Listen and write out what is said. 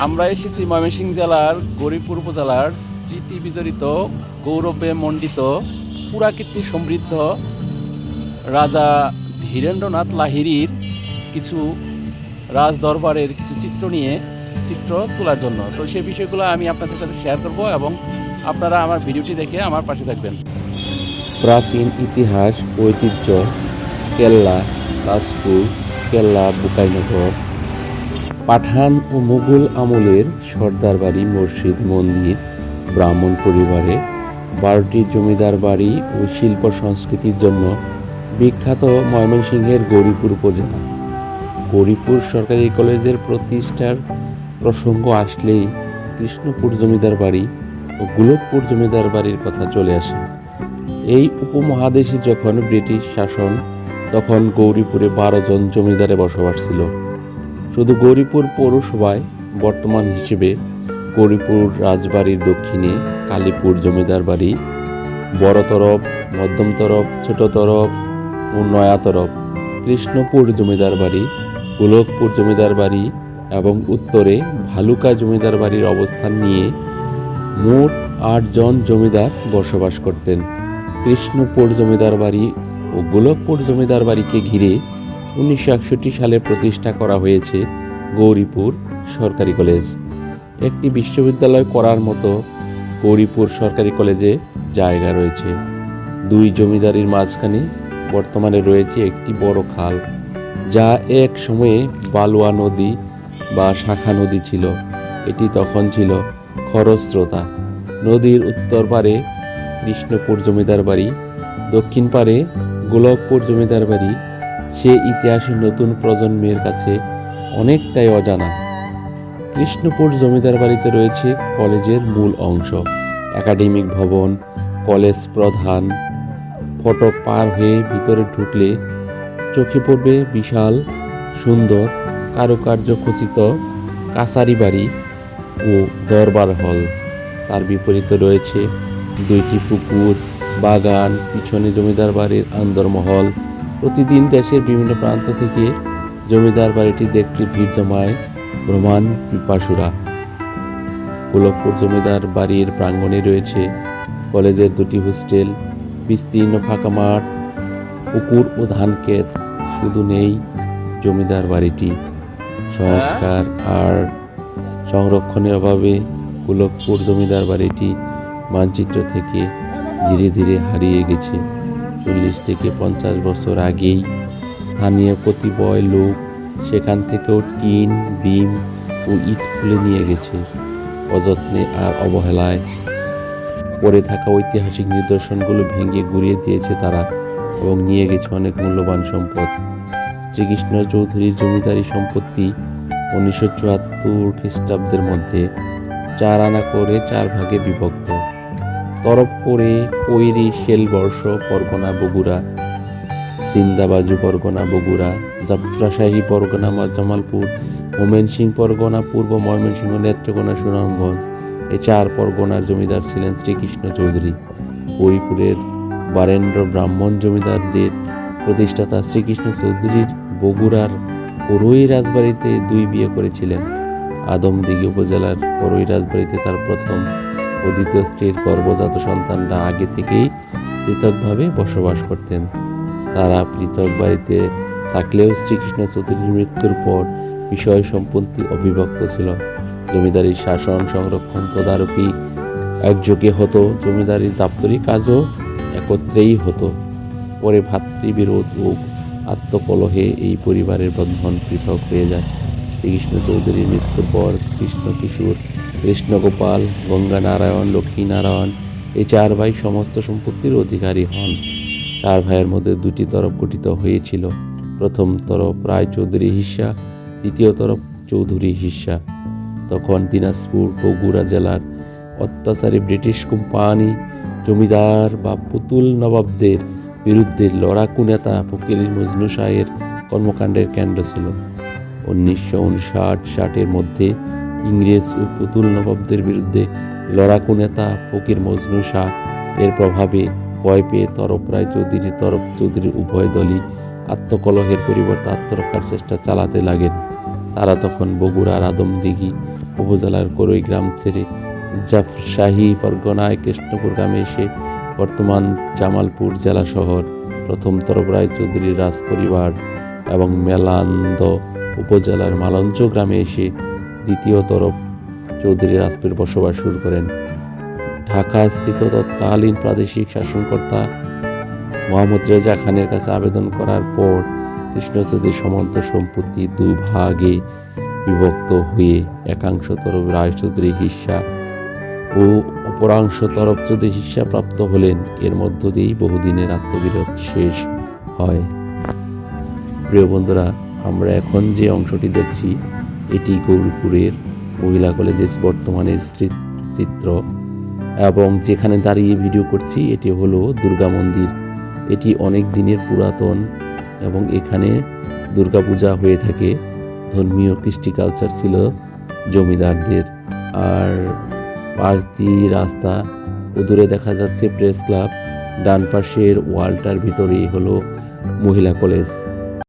আমরা এসেছি ময়মনসিংহ জেলার গরিপুর উপজেলার স্মৃতি বিজড়িত, গৌরবে মণ্ডিত, পুরাকীর্তি সমৃদ্ধ রাজা ধীরেন্দ্রনাথ লাহিড়ির কিছু রাজ দরবারের কিছু চিত্র নিয়ে চিত্র তোলার জন্য। তো সেই বিষয়গুলো আমি আপনাদের সাথে শেয়ার করব এবং আপনারা আমার ভিডিওটি দেখে আমার পাশে থাকবেন। প্রাচীন ইতিহাস, ঐতিহ্য, কেল্লা, তাজপুর, কেল্লা, বুকাইনগর পাঠান ও মুঘল আমলের সর্দার বাড়ি মসজিদ মন্দির, ব্রাহ্মণ পরিবারে, বারোটি জমিদার বাড়ি ও শিল্প সংস্কৃতির জন্য বিখ্যাত ময়মনসিংহের গৌরীপুর উপজেলা। গৌরীপুর সরকারি কলেজের প্রতিষ্ঠার প্রসঙ্গ আসলেই কৃষ্ণপুর জমিদার বাড়ি ও গোলকপুর জমিদার বাড়ির কথা চলে আসে। এই উপমহাদেশে যখন ব্রিটিশ শাসন, তখন গৌরীপুরে বারো জন জমিদারে বসবাস ছিল। শুধু গৌরীপুর পৌরসভায়, বর্তমান হিসেবে গৌরীপুর রাজবাড়ির দক্ষিণে কালীপুর জমিদার বাড়ি, বড় তরফ, মধ্যম তরফ, ছোট তরফ ও নয়া তরফ, কৃষ্ণপুর জমিদার বাড়ি, গোলকপুর জমিদার বাড়ি এবং উত্তরে ভালুকা জমিদার বাড়ির অবস্থান নিয়ে মোট আটজন জমিদার বসবাস করতেন। কৃষ্ণপুর জমিদার বাড়ি ও গোলকপুর জমিদার বাড়িকে ঘিরে উনিশশো একষট্টি সালে প্রতিষ্ঠা করা হয়েছে গৌরীপুর সরকারি কলেজ। একটি বিশ্ববিদ্যালয় করার মতো গৌরীপুর সরকারি কলেজে জায়গা রয়েছে। দুই জমিদারির মাঝখানে বর্তমানে রয়েছে একটি বড় খাল, যা এক সময়ে বালুয়া নদী বা শাখা নদী ছিল। এটি তখন ছিল খরস্রোতা। নদীর উত্তর পারে কৃষ্ণপুর জমিদার বাড়ি, দক্ষিণ পারে গোলকপুর জমিদার বাড়ি সে ইতিহাসের নতুন প্রজন্মের কাছে অনেকটাই অজানা। কৃষ্ণপুর জমিদার বাড়িতে রয়েছে কলেজের মূল অংশ। একাডেমিক ভবন, কলেজ প্রধান ফটক পার হয়ে ভিতরে ঢুকলে চোখে পড়বে বিশাল, সুন্দর কারুকার্য খচিত কাছারি বাড়ি ও দরবার হল। তার বিপরীতে রয়েছে দুইটি পুকুর, বাগান, পিছনে জমিদার বাড়ির আন্দরমহল প্রতিদিন দেশের বিভিন্ন প্রান্ত থেকে জমিদার বাড়িটি দেখতে ভিড় জমায় ভ্রমণ পিপাসুরা। গোলকপুর জমিদার বাড়ির প্রাঙ্গণে রয়েছে কলেজের দুটি হোস্টেল, বিস্তীর্ণ ফাঁকা মাঠ, পুকুর ও ধানক্ষেত শুধু নেই জমিদার বাড়িটি। সংস্কার আর সংরক্ষণের অভাবে গোলকপুর জমিদার বাড়িটি মানচিত্র থেকে ধীরে ধীরে হারিয়ে গেছে। চল্লিশ থেকে পঞ্চাশ বছর আগেই স্থানীয় কতিপয় লোক সেখান থেকেও টিন, বিম ও ইট খুলে নিয়ে গেছে অযত্নে আর অবহেলায়। পড়ে থাকা ঐতিহাসিক নিদর্শনগুলো ভেঙে গুড়িয়ে দিয়েছে তারা এবং নিয়ে গেছে অনেক মূল্যবান সম্পদ। শ্রীকৃষ্ণ চৌধুরীর জমিদারি সম্পত্তি উনিশশো চুয়াত্তর খ্রিস্টাব্দের মধ্যে চার আনা করে চার ভাগে বিভক্ত। তরফ করে শেলবর্ষ, পরগনা, বগুড়া সিন্দাবাজু পরগনা, বগুড়া যাত্রাশাহী পরগনা, জামালপুর ময়মনসিংহ পরগনা, পূর্ব ময়মনসিংহ, নেত্রকোনা, সুনামগঞ্জ, এ চার পরগনার জমিদার ছিলেন শ্রীকৃষ্ণ চৌধুরী। হরিপুরের বারেন্দ্র ব্রাহ্মণ জমিদারদের প্রতিষ্ঠাতা শ্রীকৃষ্ণ চৌধুরীর বগুড়ার করই রাজবাড়িতে দুই বিয়ে করেছিলেন। আদমদিঘি উপজেলার করই রাজবাড়িতে তার প্রথম ও দ্বিতীয় স্ত্রীর গর্ভজাত সন্তানরা আগে থেকেই পৃথকভাবে বসবাস করতেন। তারা পৃথক বাড়িতে থাকলেও শ্রীকৃষ্ণ চৌধুরীর মৃত্যুর পর বিষয় সম্পত্তি অবিভক্ত ছিল। জমিদারির শাসন, সংরক্ষণ, তদারকি একযোগে হতো। জমিদারির দাপ্তরিক কাজও একত্রেই হতো। পরে ভাতৃবিরোধ ও আত্মকলহে এই পরিবারের বন্ধন পৃথক হয়ে যায়। শ্রীকৃষ্ণ চৌধুরীর মৃত্যুর পর কৃষ্ণ কিশোর কৃষ্ণগোপাল, গঙ্গানারায়ণ, লক্ষ্মীনারায়ণ, এই চার ভাই সমস্ত সম্পত্তির অধিকারী হন। চার ভাইয়ের মধ্যে দুটি তরফ গঠিত হয়েছিল। প্রথম তরফ রায়চৌধুরী হিস্সা দ্বিতীয় তরফ চৌধুরী হিস্সা তখন দিনাজপুর, বগুড়া জেলার অত্যাচারী ব্রিটিশ কোম্পানি জমিদার বা পুতুল নবাবদের বিরুদ্ধে লড়াকু নেতা ফকির মজনু শাহের কর্মকাণ্ডের কেন্দ্র ছিল। উনিশশো উনষাট ষাটের মধ্যে ইংরেজ ও পুতুল নবাবদের বিরুদ্ধে লড়াকু নেতা ফকির মজনু শাহ। এর প্রভাবে ভয় পেয়ে তরফ রায় চৌধুরী, তরফ চৌধুরী উভয় দলই আত্মকলহের পরিবর্তে আত্মরক্ষার চেষ্টা চালাতে লাগেন। তারা তখন বগুড়ার আদমদিঘি উপজেলার করই গ্রাম ছেড়ে জাফরশাহী পরগনায় কৃষ্ণপুর গ্রামে এসে বর্তমান জামালপুর জেলা শহর, প্রথম তরফ রায়চৌধুরীর রাজ পরিবার এবং মেলান্দ উপজেলার মালঞ্চ গ্রামে এসে দ্বিতীয় তরফ চৌধুরী রাজপুর বসবাস শুরু করেন। ঢাকা স্থিত তৎকালীন প্রাদেশিক শাসনকর্তা মোহাম্মদ রেজা খানের কাছে আবেদন করার পর কৃষ্ণচৌধুরী সমন্ত সম্পত্তি দুভাগে বিভক্ত হয়ে একাংশ তরফ রায়চৌধুরী হিস্সা ও অপরাংশ তরফ চৌধুরী হিস্সা প্রাপ্ত হলেন। এর মধ্য দিয়েই বহুদিনের আত্মবিরোধ শেষ হয়। প্রিয় বন্ধুরা, আমরা এখন যে অংশটি দেখছি এটি গৌরপুরের মহিলা কলেজের বর্তমানের চিত্র। এবং যেখানে দাঁড়িয়ে ভিডিও করছি, এটি হলো দুর্গা মন্দির। এটি অনেক দিনের পুরাতন এবং এখানে দুর্গাপূজা হয়ে থাকে। ধর্মীয় কৃষ্টি কালচার ছিল জমিদারদের। আর পাশ দিয়ে রাস্তা দূরে দেখা যাচ্ছে প্রেস ক্লাব ডান পাশের ওয়ালটার ভিতরেই হলো মহিলা কলেজ।